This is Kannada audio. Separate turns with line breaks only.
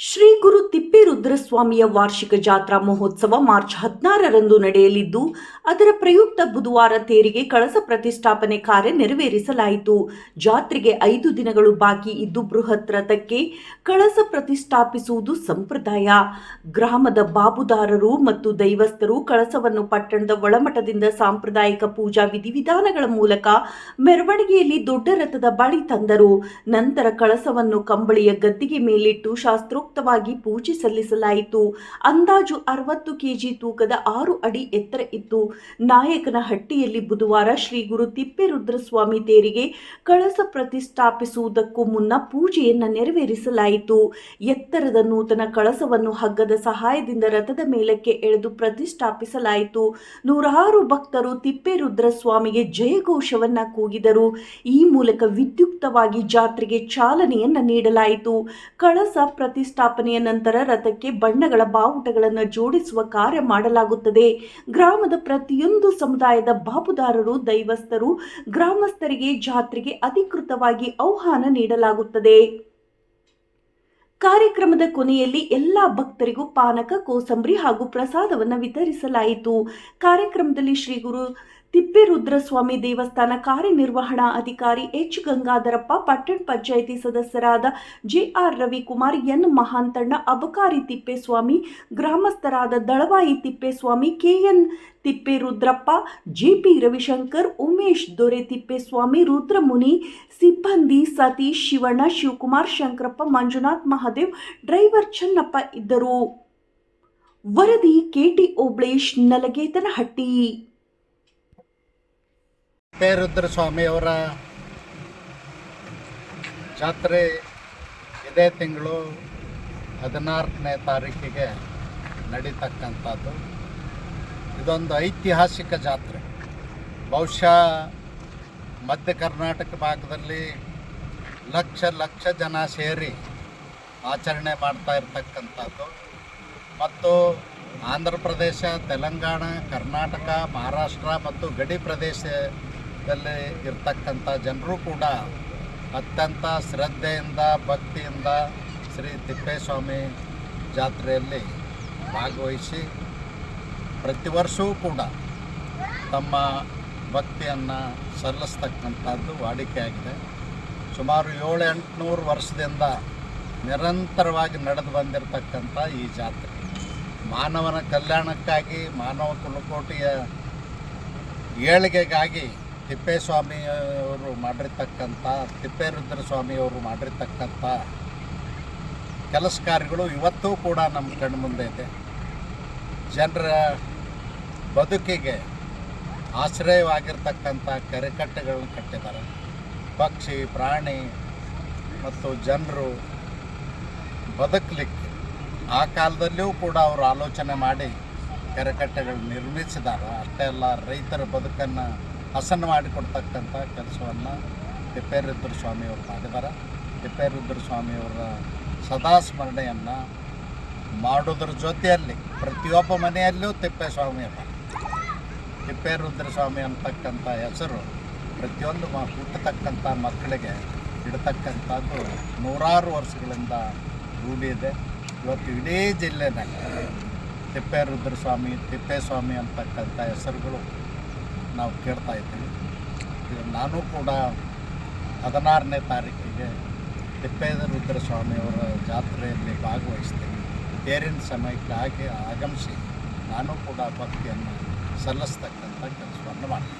ಶ್ರೀ ಗುರು ತಿಪ್ಪೇರುದ್ರಸ್ವಾಮಿಯ ವಾರ್ಷಿಕ ಜಾತ್ರಾ ಮಹೋತ್ಸವ ಮಾರ್ಚ್ ಹದಿನಾರರಂದು ನಡೆಯಲಿದ್ದು, ಅದರ ಪ್ರಯುಕ್ತ ಬುಧವಾರ ತೇರಿಗೆ ಕಳಸ ಪ್ರತಿಷ್ಠಾಪನೆ ಕಾರ್ಯ ನೆರವೇರಿಸಲಾಯಿತು. ಜಾತ್ರೆಗೆ ಐದು ದಿನಗಳು ಬಾಕಿ ಇದ್ದು, ಬೃಹತ್ ರಥಕ್ಕೆ ಕಳಸ ಪ್ರತಿಷ್ಠಾಪಿಸುವುದು ಸಂಪ್ರದಾಯ. ಗ್ರಾಮದ ಬಾಬುದಾರರು ಮತ್ತು ದೈವಸ್ಥರು ಕಳಸವನ್ನು ಪಟ್ಟಣದ ಒಳಮಠದಿಂದ ಸಾಂಪ್ರದಾಯಿಕ ಪೂಜಾ ವಿಧಿವಿಧಾನಗಳ ಮೂಲಕ ಮೆರವಣಿಗೆಯಲ್ಲಿ ದೊಡ್ಡ ರಥದ ಬಳಿ ತಂದರು. ನಂತರ ಕಳಸವನ್ನು ಕಂಬಳಿಯ ಗದ್ದಿಗೆ ಮೇಲಿಟ್ಟು ಶಾಸ್ತ್ರೋಕ್ತವಾಗಿ ಪೂಜೆ ಸಲ್ಲಿಸಲಾಯಿತು ಅಂದಾಜು ಅರವತ್ತು ಕೆಜಿ ತೂಕದ ಆರು ಅಡಿ ಎತ್ತರ ಇತ್ತು ನಾಯಕನಹಟ್ಟಿಯಲ್ಲಿ ಬುಧವಾರ ಶ್ರೀ ಗುರು ತಿಪ್ಪೇರುದ್ರಸ್ವಾಮಿ ತೇರಿಗೆ ಕಳಸ ಪ್ರತಿಷ್ಠಾಪಿಸುವುದಕ್ಕೂ ಮುನ್ನ ಪೂಜೆಯನ್ನ ನೆರವೇರಿಸಲಾಯಿತು. ಎತ್ತರದ ನೂತನ ಕಳಸವನ್ನು ಹಗ್ಗದ ಸಹಾಯದಿಂದ ರಥದ ಮೇಲಕ್ಕೆ ಎಳೆದು ಪ್ರತಿಷ್ಠಾಪಿಸಲಾಯಿತು. ನೂರಾರು ಭಕ್ತರು ತಿಪ್ಪೇರುದ್ರ ಸ್ವಾಮಿಗೆ ಜಯಘೋಷವನ್ನ ಕೂಗಿದರು. ಈ ಮೂಲಕ ವಿದ್ಯುಕ್ತವಾಗಿ ಜಾತ್ರೆಗೆ ಚಾಲನೆಯನ್ನ ನೀಡಲಾಯಿತು. ಕಳಸ ಪ್ರತಿಷ್ಠಾಪನೆಯ ನಂತರ ರಥಕ್ಕೆ ಬಣ್ಣಗಳ ಬಾವುಟಗಳನ್ನು ಜೋಡಿಸುವ ಕಾರ್ಯ ಮಾಡಲಾಗುತ್ತದೆ. ಗ್ರಾಮದ ಪ್ರತಿಯೊಂದು ಸಮುದಾಯದ ಬಾಪುದಾರರು, ದೈವಸ್ಥರು, ಗ್ರಾಮಸ್ಥರಿಗೆ ಜಾತ್ರೆಗೆ ಅಧಿಕೃತವಾಗಿ ಆಹ್ವಾನ ನೀಡಲಾಗುತ್ತದೆ. ಕಾರ್ಯಕ್ರಮದ ಕೊನೆಯಲ್ಲಿ ಎಲ್ಲ ಭಕ್ತರಿಗೂ ಪಾನಕ, ಕೋಸಂಬರಿ ಹಾಗೂ ಪ್ರಸಾದವನ್ನು ವಿತರಿಸಲಾಯಿತು. ಕಾರ್ಯಕ್ರಮದಲ್ಲಿ ಶ್ರೀ ಗುರು ತಿಪ್ಪೇರುದ್ರಸ್ವಾಮಿ ದೇವಸ್ಥಾನ ಕಾರ್ಯನಿರ್ವಹಣಾ ಅಧಿಕಾರಿ ಎಚ್ ಗಂಗಾಧರಪ್ಪ, ಪಟ್ಟಣ ಪಂಚಾಯಿತಿ ಸದಸ್ಯರಾದ ಜೆಆರ್ ರವಿಕುಮಾರ್, ಎನ್ ಮಹಾಂತಣ್ಣ, ಅಬಕಾರಿ ತಿಪ್ಪೇಸ್ವಾಮಿ, ಗ್ರಾಮಸ್ಥರಾದ ದಳವಾಯಿ ತಿಪ್ಪೇಸ್ವಾಮಿ ಕೆಎನ್ ತಿಪ್ಪೇರುದ್ರಪ್ಪ ಜಿಪಿ ರವಿಶಂಕರ್, ಉಮೇಶ್ ದೊರೆ ತಿಪ್ಪೇಸ್ವಾಮಿ, ರುದ್ರಮುನಿ, ಸಿಬ್ಬಂದಿ ಸತೀಶ್ ಶಿವಣ್ಣ, ಶಿವಕುಮಾರ್ ಶಂಕರಪ್ಪ, ಮಂಜುನಾಥ್ ಮಹಾದೇವ್, ಡ್ರೈವರ್ ಚನ್ನಪ್ಪ ಇದ್ದರು. ವರದಿ ಕೆಟಿ ಓಬ್ಳೇಶ್, ನಲಗೇತನಹಟ್ಟಿ.
ತಿಪ್ಪೇರುದ್ರ ಸ್ವಾಮಿಯವರ ಜಾತ್ರೆ ಇದೇ ತಿಂಗಳು ಹದಿನಾಲ್ಕನೇ ತಾರೀಕಿಗೆ ನಡೀತಕ್ಕಂಥದ್ದು. ಇದೊಂದು ಐತಿಹಾಸಿಕ ಜಾತ್ರೆ. ಬಹುಶಃ ಮಧ್ಯ ಕರ್ನಾಟಕ ಭಾಗದಲ್ಲಿ ಲಕ್ಷ ಲಕ್ಷ ಜನ ಸೇರಿ ಆಚರಣೆ ಮಾಡ್ತಾ ಇರ್ತಕ್ಕಂಥದ್ದು. ಮತ್ತು ಆಂಧ್ರ ಪ್ರದೇಶ, ತೆಲಂಗಾಣ, ಕರ್ನಾಟಕ, ಮಹಾರಾಷ್ಟ್ರ ಮತ್ತು ಗಡಿ ಪ್ರದೇಶದಲ್ಲಿ ಇರ್ತಕ್ಕಂಥ ಜನರು ಕೂಡ ಅತ್ಯಂತ ಶ್ರದ್ಧೆಯಿಂದ, ಭಕ್ತಿಯಿಂದ ಶ್ರೀ ತಿಪ್ಪೇಸ್ವಾಮಿ ಜಾತ್ರೆಯಲ್ಲಿ ಭಾಗವಹಿಸಿ ಪ್ರತಿ ವರ್ಷವೂ ಕೂಡ ತಮ್ಮ ಭಕ್ತಿಯನ್ನು ಸಲ್ಲಿಸ್ತಕ್ಕಂಥದ್ದು ವಾಡಿಕೆಯಾಗಿದೆ. ಸುಮಾರು ಏಳು ಎಂಟುನೂರು ವರ್ಷದಿಂದ ನಿರಂತರವಾಗಿ ನಡೆದು ಬಂದಿರತಕ್ಕಂಥ ಈ ಜಾತ್ರೆ. ಮಾನವನ ಕಲ್ಯಾಣಕ್ಕಾಗಿ, ಮಾನವ ಕುಲಕೋಟಿಯ ಏಳಿಗೆಗಾಗಿ ತಿಪ್ಪೇಸ್ವಾಮಿಯವರು ಮಾಡಿರ್ತಕ್ಕಂಥ ತಿಪ್ಪೇರುದ್ರ ಸ್ವಾಮಿಯವರು ಮಾಡಿರ್ತಕ್ಕಂಥ ಕೆಲಸ ಕಾರ್ಯಗಳು ಇವತ್ತೂ ಕೂಡ ನಮ್ಮ ಕಣ್ಣು ಮುಂದೆ ಇದೆ. ಜನರ ಬದುಕಿಗೆ ಆಶ್ರಯವಾಗಿರ್ತಕ್ಕಂಥ ಕೆರೆಕಟ್ಟೆಗಳನ್ನು ಕಟ್ಟಿದ್ದಾರೆ. ಪಕ್ಷಿ, ಪ್ರಾಣಿ ಮತ್ತು ಜನರು ಬದುಕಲಿಕ್ಕೆ ಆ ಕಾಲದಲ್ಲಿಯೂ ಕೂಡ ಅವರು ಆಲೋಚನೆ ಮಾಡಿ ಕೆರೆಕಟ್ಟೆಗಳು ನಿರ್ಮಿಸಿದ್ದಾರೆ. ಅಷ್ಟೇ ಅಲ್ಲ, ರೈತರ ಬದುಕನ್ನು ಹಸನು ಮಾಡಿಕೊಡ್ತಕ್ಕಂಥ ಕೆಲಸವನ್ನು ತಿಪ್ಪೇರುದ್ರ ಸ್ವಾಮಿಯವರು ಮಾಡಿದ್ದಾರೆ ತಿಪ್ಪೇರುದ್ರ ಸ್ವಾಮಿಯವರ ಸದಾ ಸ್ಮರಣೆಯನ್ನು ಮಾಡೋದ್ರ ಜೊತೆಯಲ್ಲಿ ಪ್ರತಿಯೊಬ್ಬ ಮನೆಯಲ್ಲೂ ತಿಪ್ಪೇಸ್ವಾಮಿ ಅಲ್ಲ ತಿಪ್ಪೇರುದ್ರ ಸ್ವಾಮಿ ಅಂತಕ್ಕಂಥ ಹೆಸರು ಪ್ರತಿಯೊಂದು ಮ, ಹುಟ್ಟತಕ್ಕಂಥ ಮಕ್ಕಳಿಗೆ ಇಡತಕ್ಕಂಥದ್ದು ನೂರಾರು ವರ್ಷಗಳಿಂದ ಇದೆ. ಇವತ್ತು ಇಡೀ ಜಿಲ್ಲೆನಲ್ಲಿ ತಿಪ್ಪೇರುದ್ರ ಸ್ವಾಮಿ, ತಿಪ್ಪೇಸ್ವಾಮಿ ಅಂತಕ್ಕಂಥ ಹೆಸರುಗಳು ನಾವು ಕೇಳ್ತಾ ಇದ್ದೀವಿ. ನಾನು ಕೂಡ ಹದಿನಾರನೇ ತಾರೀಕಿಗೆ ತಿಪ್ಪೇದ ಸ್ವಾಮಿಯವರ ಜಾತ್ರೆಯಲ್ಲಿ ಭಾಗವಹಿಸ್ತೀನಿ. ತೇರಿನ ಸಮಯಕ್ಕಾಗಿ ಆಗಮಿಸಿ ನಾನು ಕೂಡ ಭಕ್ತಿಯನ್ನು ಸಲ್ಲಿಸ್ತಕ್ಕಂಥ ಕೆಲಸವನ್ನು ಮಾಡ್ತೀನಿ.